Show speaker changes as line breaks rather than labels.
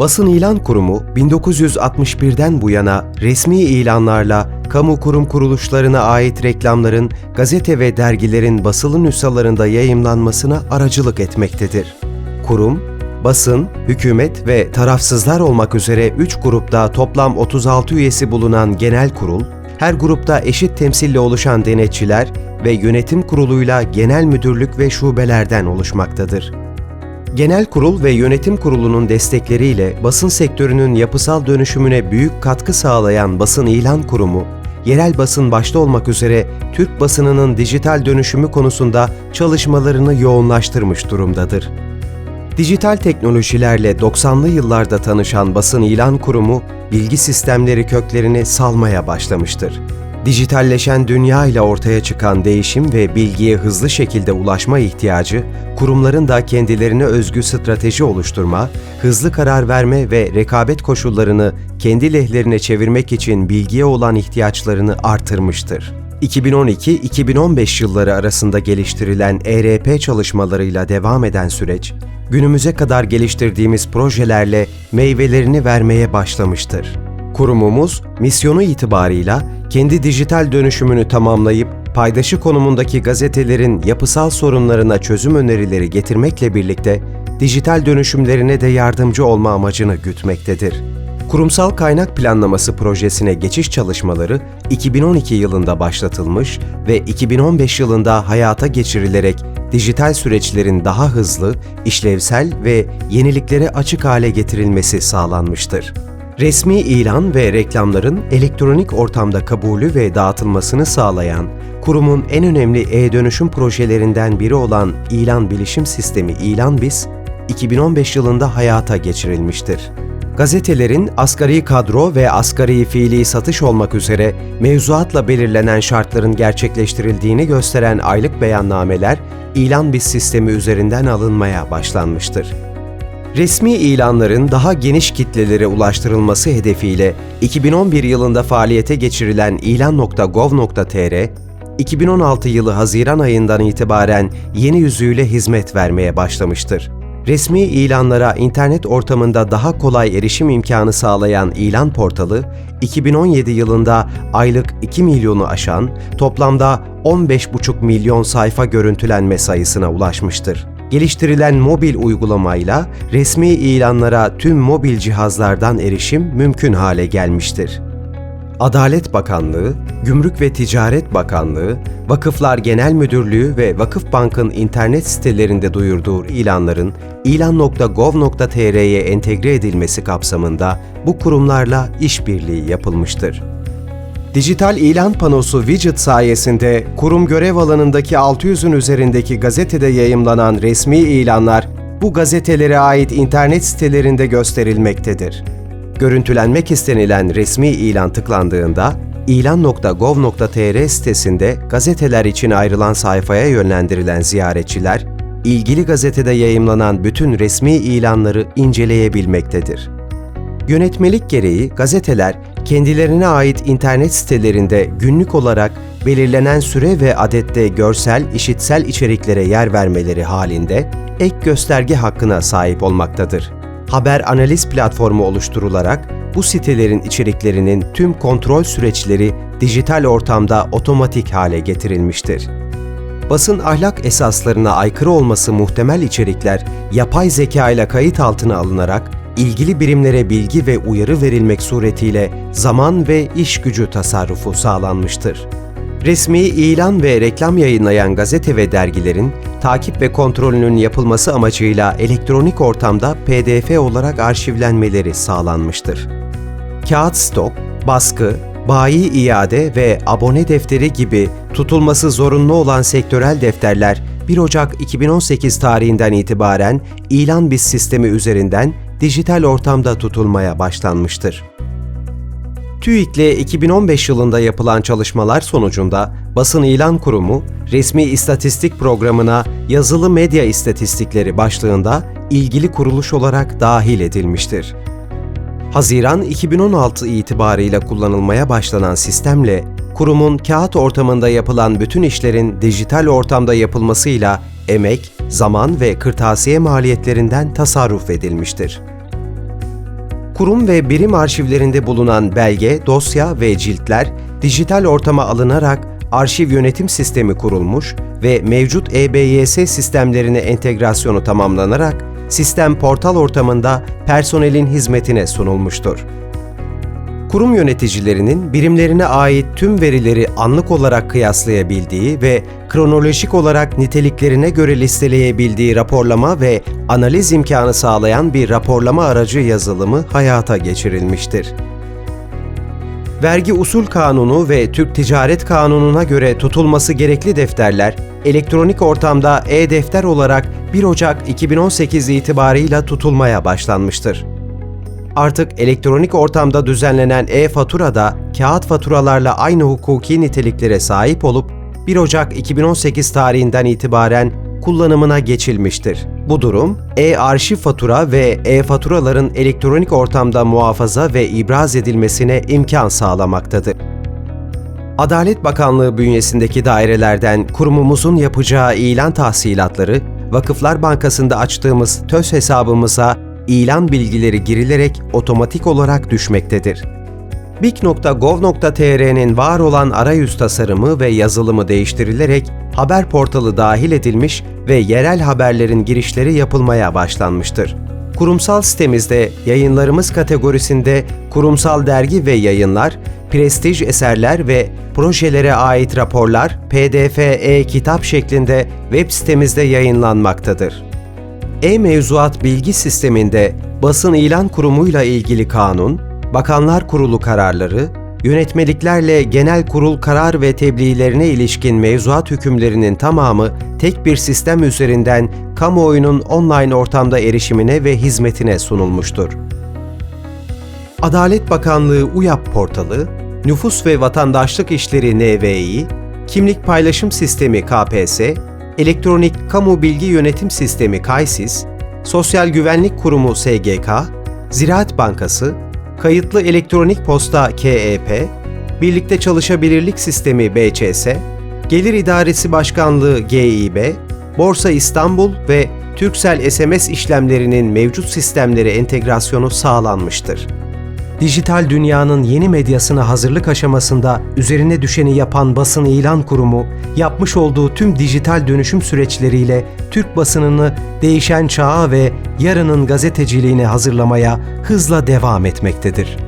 Basın İlan Kurumu 1961'den bu yana resmi ilanlarla kamu kurum kuruluşlarına ait reklamların gazete ve dergilerin basılı nüshalarında yayımlanmasına aracılık etmektedir. Kurum, basın, hükümet ve tarafsızlar olmak üzere 3 grupta toplam 36 üyesi bulunan genel kurul, her grupta eşit temsille oluşan denetçiler ve yönetim kuruluyla genel müdürlük ve şubelerden oluşmaktadır. Genel Kurul ve Yönetim Kurulu'nun destekleriyle basın sektörünün yapısal dönüşümüne büyük katkı sağlayan Basın İlan Kurumu, yerel basın başta olmak üzere Türk basınının dijital dönüşümü konusunda çalışmalarını yoğunlaştırmış durumdadır. Dijital teknolojilerle 90'lı yıllarda tanışan Basın İlan Kurumu, bilgi sistemleri köklerini salmaya başlamıştır. Dijitalleşen dünya ile ortaya çıkan değişim ve bilgiye hızlı şekilde ulaşma ihtiyacı, kurumların da kendilerine özgü strateji oluşturma, hızlı karar verme ve rekabet koşullarını kendi lehlerine çevirmek için bilgiye olan ihtiyaçlarını artırmıştır. 2012-2015 yılları arasında geliştirilen ERP çalışmalarıyla devam eden süreç, günümüze kadar geliştirdiğimiz projelerle meyvelerini vermeye başlamıştır. Kurumumuz, misyonu itibarıyla kendi dijital dönüşümünü tamamlayıp paydaşı konumundaki gazetelerin yapısal sorunlarına çözüm önerileri getirmekle birlikte dijital dönüşümlerine de yardımcı olma amacını gütmektedir. Kurumsal Kaynak Planlaması projesine geçiş çalışmaları 2012 yılında başlatılmış ve 2015 yılında hayata geçirilerek dijital süreçlerin daha hızlı, işlevsel ve yeniliklere açık hale getirilmesi sağlanmıştır. Resmi ilan ve reklamların elektronik ortamda kabulü ve dağıtılmasını sağlayan, kurumun en önemli e-dönüşüm projelerinden biri olan İlan Bilişim Sistemi İlanBiz, 2015 yılında hayata geçirilmiştir. Gazetelerin asgari kadro ve asgari fiili satış olmak üzere mevzuatla belirlenen şartların gerçekleştirildiğini gösteren aylık beyannameler İlanBiz sistemi üzerinden alınmaya başlanmıştır. Resmi ilanların daha geniş kitlelere ulaştırılması hedefiyle 2011 yılında faaliyete geçirilen ilan.gov.tr, 2016 yılı Haziran ayından itibaren yeni yüzüyle hizmet vermeye başlamıştır. Resmi ilanlara internet ortamında daha kolay erişim imkanı sağlayan ilan portalı, 2017 yılında aylık 2 milyonu aşan, toplamda 15,5 milyon sayfa görüntülenme sayısına ulaşmıştır. Geliştirilen mobil uygulamayla resmi ilanlara tüm mobil cihazlardan erişim mümkün hale gelmiştir. Adalet Bakanlığı, Gümrük ve Ticaret Bakanlığı, Vakıflar Genel Müdürlüğü ve Vakıfbank'ın internet sitelerinde duyurduğu ilanların ilan.gov.tr'ye entegre edilmesi kapsamında bu kurumlarla işbirliği yapılmıştır. Dijital ilan panosu widget sayesinde kurum görev alanındaki 600'ün üzerindeki gazetede yayımlanan resmi ilanlar bu gazetelere ait internet sitelerinde gösterilmektedir. Görüntülenmek istenilen resmi ilan tıklandığında ilan.gov.tr sitesinde gazeteler için ayrılan sayfaya yönlendirilen ziyaretçiler, ilgili gazetede yayımlanan bütün resmi ilanları inceleyebilmektedir. Yönetmelik gereği gazeteler kendilerine ait internet sitelerinde günlük olarak belirlenen süre ve adette görsel, işitsel içeriklere yer vermeleri halinde ek gösterge hakkına sahip olmaktadır. Haber analiz platformu oluşturularak bu sitelerin içeriklerinin tüm kontrol süreçleri dijital ortamda otomatik hale getirilmiştir. Basın ahlak esaslarına aykırı olması muhtemel içerikler yapay zeka ile kayıt altına alınarak ilgili birimlere bilgi ve uyarı verilmek suretiyle zaman ve iş gücü tasarrufu sağlanmıştır. Resmi ilan ve reklam yayınlayan gazete ve dergilerin takip ve kontrolünün yapılması amacıyla elektronik ortamda PDF olarak arşivlenmeleri sağlanmıştır. Kağıt stok, baskı, bayi iade ve abone defteri gibi tutulması zorunlu olan sektörel defterler 1 Ocak 2018 tarihinden itibaren ilan biz sistemi üzerinden dijital ortamda tutulmaya başlanmıştır. TÜİK'le 2015 yılında yapılan çalışmalar sonucunda Basın İlan Kurumu, resmi istatistik programına yazılı medya istatistikleri başlığında ilgili kuruluş olarak dahil edilmiştir. Haziran 2016 itibarıyla kullanılmaya başlanan sistemle kurumun kağıt ortamında yapılan bütün işlerin dijital ortamda yapılmasıyla emek, zaman ve kırtasiye maliyetlerinden tasarruf edilmiştir. Kurum ve birim arşivlerinde bulunan belge, dosya ve ciltler dijital ortama alınarak arşiv yönetim sistemi kurulmuş ve mevcut EBYS sistemlerine entegrasyonu tamamlanarak sistem portal ortamında personelin hizmetine sunulmuştur. Kurum yöneticilerinin birimlerine ait tüm verileri anlık olarak kıyaslayabildiği ve kronolojik olarak niteliklerine göre listeleyebildiği raporlama ve analiz imkanı sağlayan bir raporlama aracı yazılımı hayata geçirilmiştir. Vergi Usul Kanunu ve Türk Ticaret Kanunu'na göre tutulması gerekli defterler, elektronik ortamda e-defter olarak 1 Ocak 2018 itibarıyla tutulmaya başlanmıştır. Artık elektronik ortamda düzenlenen e-fatura da kağıt faturalarla aynı hukuki niteliklere sahip olup 1 Ocak 2018 tarihinden itibaren kullanımına geçilmiştir. Bu durum, e-arşiv fatura ve e-faturaların elektronik ortamda muhafaza ve ibraz edilmesine imkan sağlamaktadır. Adalet Bakanlığı bünyesindeki dairelerden kurumumuzun yapacağı ilan tahsilatları, Vakıflar Bankası'nda açtığımız TÖS hesabımıza ilan bilgileri girilerek otomatik olarak düşmektedir. Bik.gov.tr'nin var olan arayüz tasarımı ve yazılımı değiştirilerek haber portalı dahil edilmiş ve yerel haberlerin girişleri yapılmaya başlanmıştır. Kurumsal sitemizde yayınlarımız kategorisinde kurumsal dergi ve yayınlar, prestij eserler ve projelere ait raporlar PDF e-kitap şeklinde web sitemizde yayınlanmaktadır. E-Mevzuat Bilgi Sistemi'nde basın ilan kurumuyla ilgili kanun, Bakanlar Kurulu kararları, yönetmeliklerle genel kurul karar ve tebliğlerine ilişkin mevzuat hükümlerinin tamamı tek bir sistem üzerinden kamuoyunun online ortamda erişimine ve hizmetine sunulmuştur. Adalet Bakanlığı UYAP portalı, Nüfus ve Vatandaşlık İşleri NVİ, Kimlik Paylaşım Sistemi KPS, Elektronik Kamu Bilgi Yönetim Sistemi KAYSİS, Sosyal Güvenlik Kurumu SGK, Ziraat Bankası, Kayıtlı Elektronik Posta KEP, Birlikte Çalışabilirlik Sistemi BÇS, Gelir İdaresi Başkanlığı GİB, Borsa İstanbul ve Türksel SMS işlemlerinin mevcut sistemlere entegrasyonu sağlanmıştır. Dijital dünyanın yeni medyasına hazırlık aşamasında üzerine düşeni yapan Basın İlan Kurumu, yapmış olduğu tüm dijital dönüşüm süreçleriyle Türk basınını değişen çağa ve yarının gazeteciliğine hazırlamaya hızla devam etmektedir.